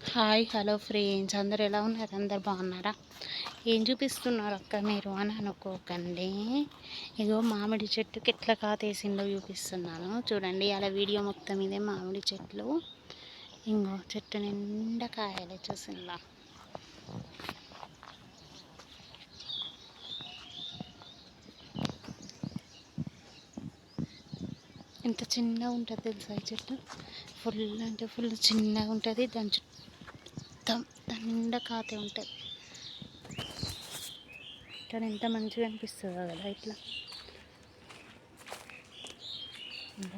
Hi hello friends. అందరు ఎలా ఉన్నారు? అందరు బాగున్నారా? ఏం చూపిస్తున్నారు అక్క మీరు అని అనుకోకండి. ఇగో మామిడి చెట్టుకి ఎట్లా కాతేసిందో చూపిస్తున్నాను. చూడండి అలా వీడియో మొత్తం ఇదే మామిడి చెట్లు. ఇంకో చెట్టు నిండా కాయలు చూసిందా. ఎంత చిన్నగా ఉంటుంది తెలుసా ఈ చెట్టు? ఫుల్ అంటే ఫుల్ చిన్నగా ఉంటుంది. దాని చుట్టూ నిండా కాతే ఉంటుంది కానీ ఎంత మంచిగా అనిపిస్తుందో కదా ఇట్లా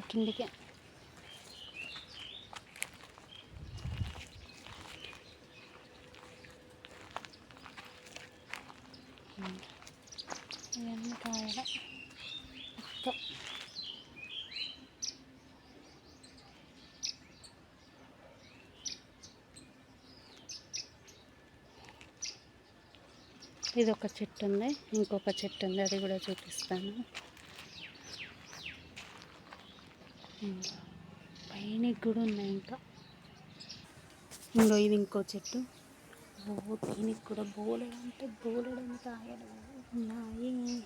కిందికి ఇవన్నీ కాయల మొత్తం ఇది ఒక చెట్టు ఉంది. ఇంకొక చెట్టు ఉంది. అది కూడా చూపిస్తాను. పైన కూడా ఉన్నాయి ఇంకా. ఇంకో ఇది ఇంకో చెట్టు. దీనికి కూడా బోలెడు అంటే బోలెడని కాయలు ఉన్నాయి.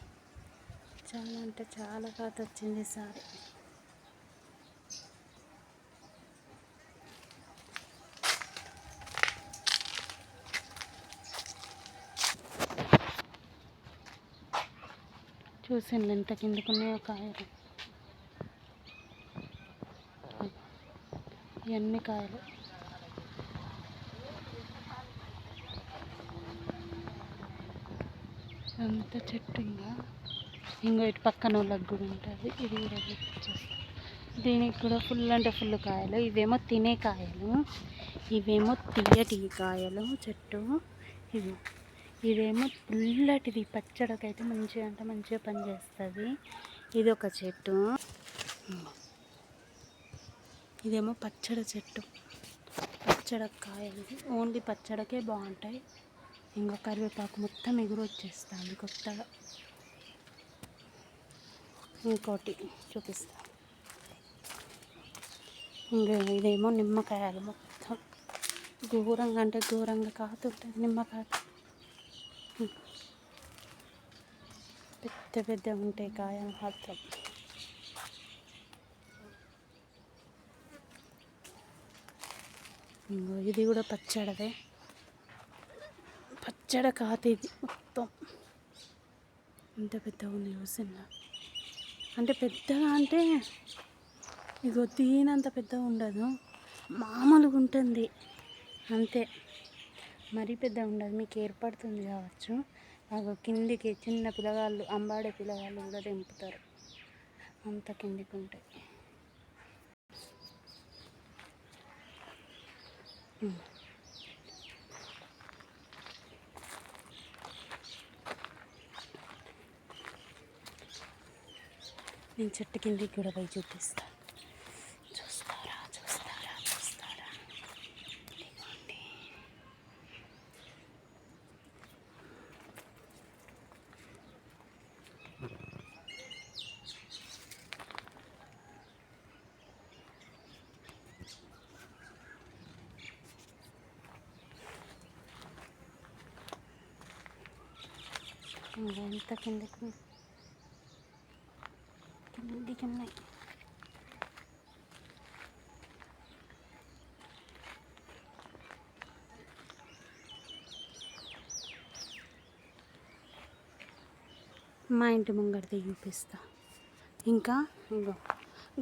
చాలా అంటే చాలా కాత వచ్చింది సారి. చూసాను ఎంత కిందకున్నాయో కాయలు ఇవన్నీ కాయలు. అంత చెట్టు ఇంకా. ఇంకో ఇటు పక్కన వాళ్ళకి కూడా ఉంటుంది. ఇది కూడా దీనికి కూడా ఫుల్ అంటే ఫుల్ కాయలు. ఇవేమో తినే కాయలు. ఇవేమో తీయటి కాయలు. చెట్టు. ఇవి. ఇదేమో పుల్లటిది పచ్చడికైతే మంచిగా అంటే మంచిగా పనిచేస్తుంది ఇది ఒక చెట్టు. ఇదేమో పచ్చడి చెట్టు. పచ్చడకాయలు. ఓన్లీ పచ్చడికే బాగుంటాయి. ఇంకా కరివేపాకు మొత్తం ఎగురు వచ్చేస్తుంది కొత్తగా. ఇంకోటి చూపిస్తా. ఇంకా ఇదేమో నిమ్మకాయలు మొత్తం. ఘోరంగా అంటే ఘోరంగా కాతుంటుంది నిమ్మకాయ. పెద్ద పెద్ద ఉంటాయి కాయ మాత్రం ఇది కూడా పచ్చడదే. పచ్చడ కాదు ఇది మొత్తం. ఇంత పెద్దగా ఉంది చూసిన అంటే పెద్దగా అంటే ఇగో దీనంత పెద్దగా ఉండదు. మామూలుగా ఉంటుంది. అంతే. మరీ పెద్ద ఉండదు మీకు ఏర్పడుతుంది కావచ్చు. అవి కిందికి చిన్న పిల్లగాళ్ళు అంబాడే పిల్లగాళ్ళు కూడా దింపుతారు అంత కిందికి ఉంటాయి. నేను చెట్టు కిందికి కూడా పోయి చూపిస్తాను ఎంత కిందకి కిందికి ఉన్నాయి మా ఇంటి ముంగడితే చూపిస్తా. ఇంకా ఇంకో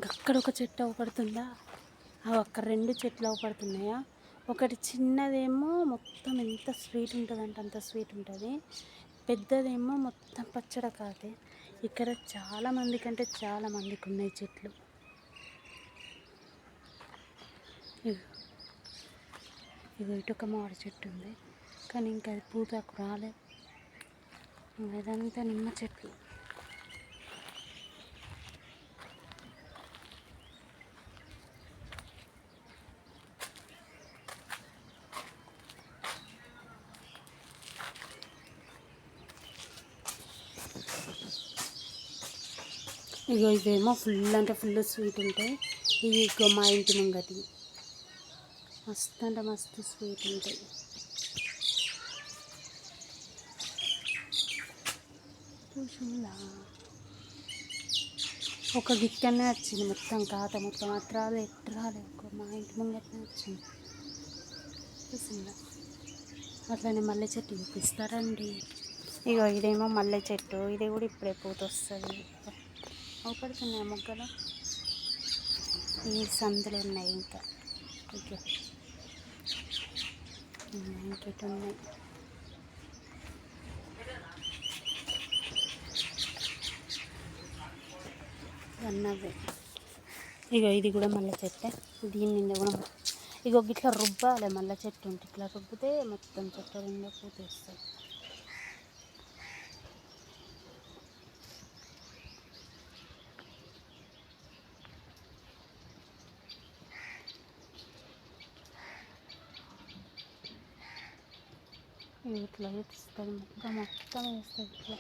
అక్కడ ఒక చెట్టు అవపడుతుందా? అవి అక్కడ రెండు చెట్లు అవపడుతున్నాయా? ఒకటి చిన్నదేమో మొత్తం ఎంత స్వీట్ ఉంటుందంటే అంత స్వీట్ ఉంటుంది. పెద్దదేమో మొత్తం పచ్చడి కాదే. ఇక్కడ చాలా మంది కంటే చాలా మందికి ఉన్నాయి చెట్లు. ఇది ఇటు ఒక మామిడి చెట్టు ఉంది. కానీ ఇంకా అది పూతకు రాలేదు ఇదంతా నిమ్మ చెట్లు. ఇగో ఇవేమో ఫుల్ అంటే ఫుల్ స్వీట్ ఉంటాయి. ఇవి ఇగో మా ఇంటి ముంగటి మస్తు అంటే మస్తు స్వీట్ ఉంటాయి. ఒక గిక్కనే వచ్చింది మొత్తం కాత మొత్తం. అటు రాలే రాలే ఒక మా ఇంటి ముంగట్నే వచ్చింది. చూసిందా అట్లనే మల్లె చెట్టు చూపిస్తారండి. ఇగో ఇదేమో మల్లె చెట్టు. ఇది కూడా ఇప్పుడే పూత వస్తుంది. అవుపడుతున్నాయి మొగ్గలు? ఈ సందులు ఉన్నాయి ఇంకా. ఓకే. ఇంకెటు ఉన్నాయి అన్నవి ఇగో ఇది కూడా మల్లె చెట్టే. దీని నిండా కూడా ఇగో ఇట్లా రుబ్బాలి మల్లె చెట్టు ఉంటే ఇట్లా రుబ్బితే మొత్తం చెట్టు నిండా పూత ఇట్లా వేస్తుంది మొత్తం మొత్తం వేస్తుంది ఇట్లా.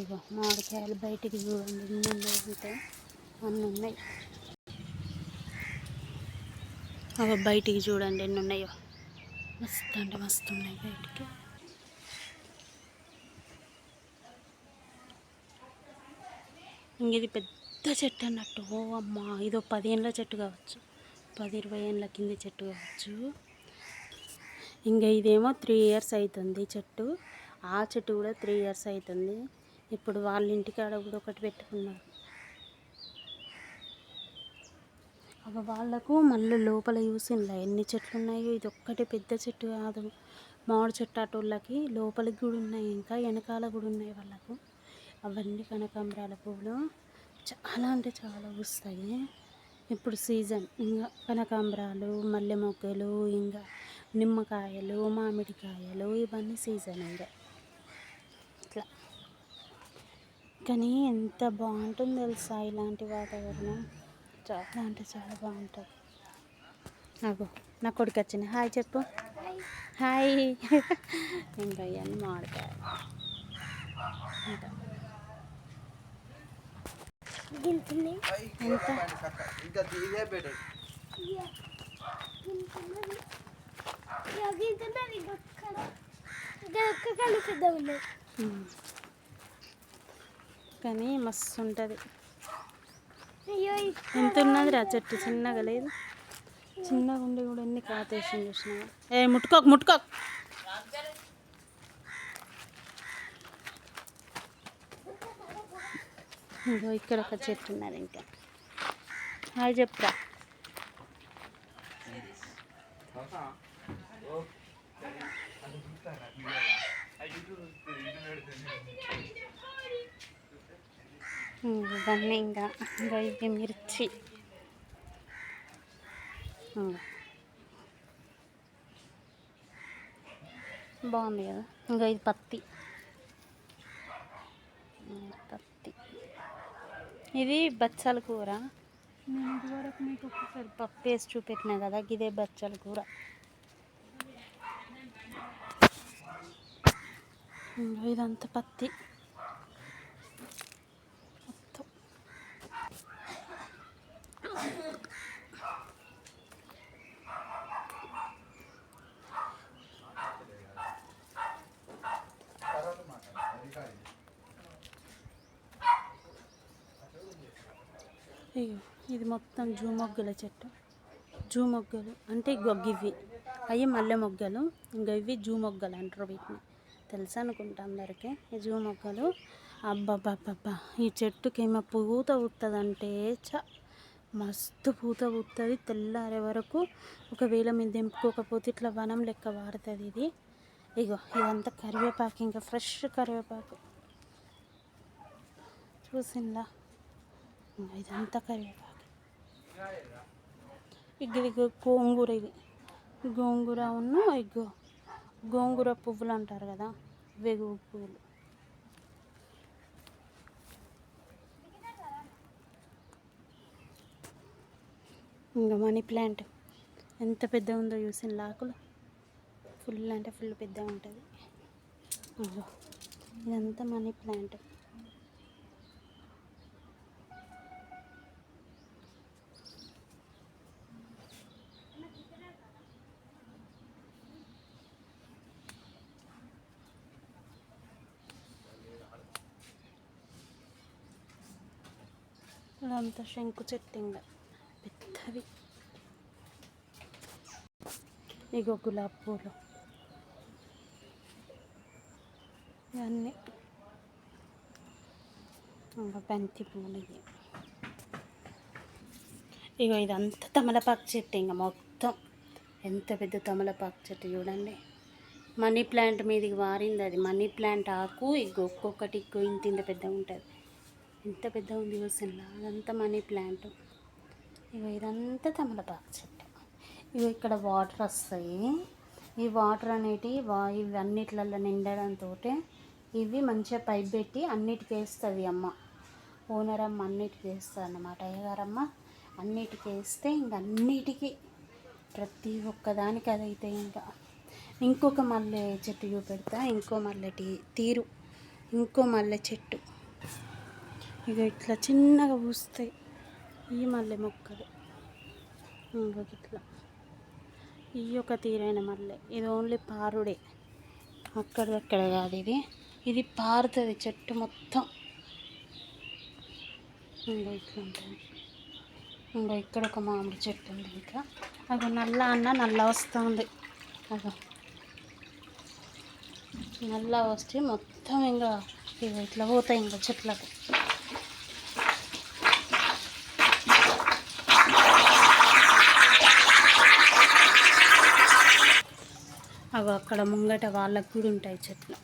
ఇగో మామిడికాయలు బయటికి చూడండి ఎన్ని ఉన్నాయి అంటే అన్నీ ఉన్నాయి. అవి బయటికి చూడండి ఎన్ని ఉన్నాయో. మస్తు అంటే మస్తు ఉన్నాయి బయటికి. ఇది పెద్ద చెట్టు అన్నట్టు. ఓ అమ్మ ఇదో పదిహేనుల చెట్టు కావచ్చు. పది ఇరవై ఏళ్ళ కింద చెట్టు కావచ్చు. ఇంకా ఇదేమో త్రీ ఇయర్స్ అవుతుంది చెట్టు. ఆ చెట్టు కూడా త్రీ ఇయర్స్ అవుతుంది ఇప్పుడు వాళ్ళ ఇంటికాడ కూడా ఒకటి పెట్టుకున్నారు. అవి వాళ్ళకు మళ్ళీ లోపల చూసిందా ఎన్ని చెట్లు ఉన్నాయో? ఇది ఒక్కటి పెద్ద చెట్టు కాదు. మామిడి చెట్టు అటోళ్ళకి లోపలికి కూడా ఉన్నాయి. ఇంకా వెనకాల కూడా ఉన్నాయి వాళ్ళకు. అవన్నీ కనకాంబరాల పువ్వులు చాలా అంటే చాలా వస్తాయి. ఇప్పుడు సీజన్. ఇంకా కనకాంబరాలు మల్లె మొగ్గలు ఇంకా నిమ్మకాయలు మామిడికాయలు ఇవన్నీ సీజన్ ఇంకా ఇట్లా. కానీ ఎంత బాగుంటుందో తెలుసా ఇలాంటి వాతావరణం? చాలా అంటే చాలా బాగుంటుంది. నాకు నా కొడుకు వచ్చింది హాయ్ చెప్పు. హాయ్. ఇంకా ఇవన్నీ మామిడికాయ ఇంకా ఎంత ఇంకా ఇదే బెటర్ ఉమ్. కానీ మస్తు ఉంటుంది ఎంత ఉన్నది రా చెట్టు? చిన్నగా లేదు. చిన్నగా ఉండి కూడా ఎన్ని కాతేసి చూసినా ఏ ముట్టుకోకు ముట్టుకోకు ఇగో ఇక్కడ ఒక చెట్టు ఉన్నది ఇంకా. హాయ్ చెప్పురా. ఇవన్నీ ఇంకా ఇంకా మిర్చి. బాగుంది కదా? ఇంకా ఇది పత్తి. పత్తి. ఇది బచ్చాల కూర. నేను ఇదివరకు మీకు ఒకసారి పప్పు వేసి చూపెట్టినా కదా ఇదే బచ్చాల కూర. ఇదంతా పత్తి మొత్తం ఇది మొత్తం జూ మొగ్గల చెట్టు జూ మొగ్గలు అంటే ఇగో ఇవి అవి మల్లె మొగ్గలు ఇంకా ఇవి జూ మొగ్గలు అంటారు వీటిని. తెలుసు అనుకుంటా అందరికీ ఈ జూ మొక్కలు అబ్బబ్బబ్బబ్బా ఈ చెట్టుకి ఏమో పూత పుట్టదంటే చ మస్తు పూత పుట్టది తెల్లారే వరకు. ఒకవేళ మీరు దింపుకోకపోతే ఇట్లా వనం లెక్క వాడుతుంది ఇది. ఇగో ఇదంతా కరివేపాకు ఇంకా ఫ్రెష్ కరివేపాకు. చూసిందా ఇదంతా కరివేపాకు. ఇగ్గు ఇగో గోంగూర ఇది. గోంగూర ఉన్న ఇగో గోంగూర పువ్వులు అంటారు కదా వెగు పువ్వులు. ఇంకా మనీ ప్లాంట్ ఎంత పెద్ద ఉందో చూసిన లాకులు. ఫుల్ అంటే ఫుల్ పెద్దగా ఉంటుంది. ఇదంతా మనీ ప్లాంట్. అదంతా శంకు చెట్టు ఇంకా పెద్దవి. ఇగో గులాబీ పూలు. ఇవన్నీ. ఇంకా బంతి పూలు ఇవి. ఇగో ఇదంతా తమలపాకు చెట్టు ఇంకా మొత్తం. ఎంత పెద్ద తమలపాకు చెట్టు చూడండి. మనీ ప్లాంట్ మీదకి వారింది అది. మనీ ప్లాంట్ ఆకు ఇగో ఒక్కొక్కటి ఇంత ఇంత పెద్దగా ఉంటుంది. ఎంత పెద్ద ఉంది చూసినా అదంతా మనీ ప్లాంట్. ఇగో ఇదంతా తమలపాకు చెట్టు. ఇవి ఇక్కడ వాటర్ వస్తాయి. ఈ వాటర్ అనేటివి వా ఇవి అన్నిట్లలో నిండడంతో ఇవి మంచిగా పైప్ పెట్టి అన్నిటికి వేస్తుంది అమ్మ. ఓనర్ అమ్మ అన్నిటికి వేస్తుంది అన్నమాట అయ్యగారమ్మ అన్నిటికి వేస్తే ఇంక అన్నిటికీ ప్రతి ఒక్కదానికి అదైతే ఇంకా. ఇంకొక మల్లె చెట్టు చూపెడతా ఇంకో మల్లె టీ తీరు ఇంకో మల్లె చెట్టు. ఇక ఇట్లా చిన్నగా పూస్తాయి. ఈ మల్లె మొక్కలు. ఇంకొక ఇట్లా. ఈ ఒక తీరైన మల్లె. ఇది ఓన్లీ పారుడే. అక్కడక్కడ కాదు ఇది. ఇది పారుతుంది చెట్టు మొత్తం. ఇంకా ఇట్లా ఉంటుంది. ఇంకా ఇక్కడ ఒక మామిడి చెట్టు ఉంది ఇంకా. అగో నల్ల అన్న నల్ల వస్తుంది. అగో. నల్ల వస్తే మొత్తం ఇంకా ఇవి ఇట్లా పోతాయి ఇంకా చెట్లకు. అవి అక్కడ ముంగట వాళ్ళకు కూడా ఉంటాయి చెట్లు.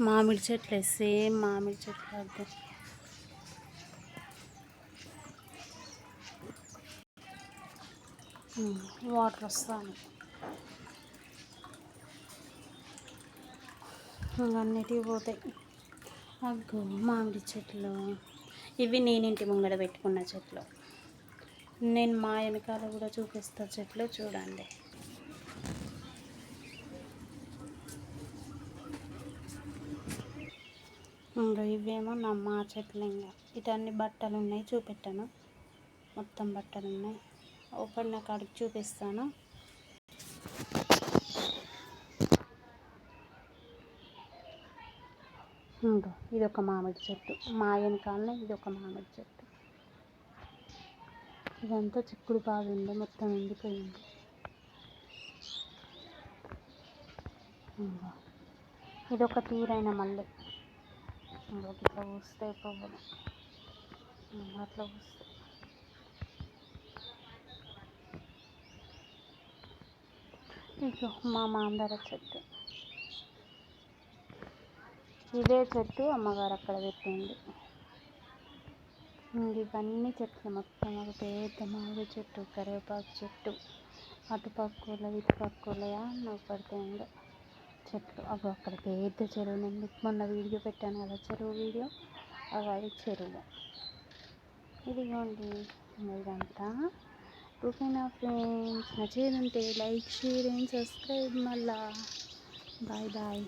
మామిడి చెట్లు సేమ్ మామిడి చెట్లు అర్థం వాటర్ వస్తాను. అన్నిటివి పోతాయి. అగ్గో మామిడి చెట్లు. ఇవి నేను ఇంటి ముంగడ పెట్టుకున్న చెట్లు. నేను మా వెనకాల కూడా చూపిస్తా చెట్లు చూడండి. ఇవేమో నా మా చెట్లు ఇంకా. ఇటన్ని బట్టలు ఉన్నాయి చూపెట్టాను. మొత్తం బట్టలు ఉన్నాయి ఓపెన్ నా కాడికి చూపిస్తాను. ఇంకో ఇది ఒక మామిడి చెట్టు. మా వెనకాలనే ఇది ఒక మామిడి చెట్టు. ఇదంతా చిక్కుడు బాగుంది మొత్తం ఎండిపోయింది. ఇంకో ఇది ఒక తీరైన మల్లె. ఇంకొక ఇట్లా పూస్తే పువ్వులు అట్లా పూస్తే ఇగో మా మాందర చెట్టు. ఇదే చెట్టు అమ్మగారు అక్కడ పెట్టింది. ఇవన్నీ చెట్లు మొత్తం ఒక పెద్ద మామిడి చెట్టు కరివేపాకు చెట్టు అటుపక్కల ఇటుపక్కల నాకు పడుతుంది చెట్లు అవి అక్కడ పెద్ద చెరువు నేను మీకు మొన్న వీడియో పెట్టాను కదా చెరువు వీడియో? అవి అది చెరువు. ఇదిగోండి ఇదంతా. ఓకేనా ఫ్రెండ్స్? నచ్చేదంటే లైక్ షేర్ అండ్ సబ్స్క్రైబ్ మళ్ళా. Bye bye.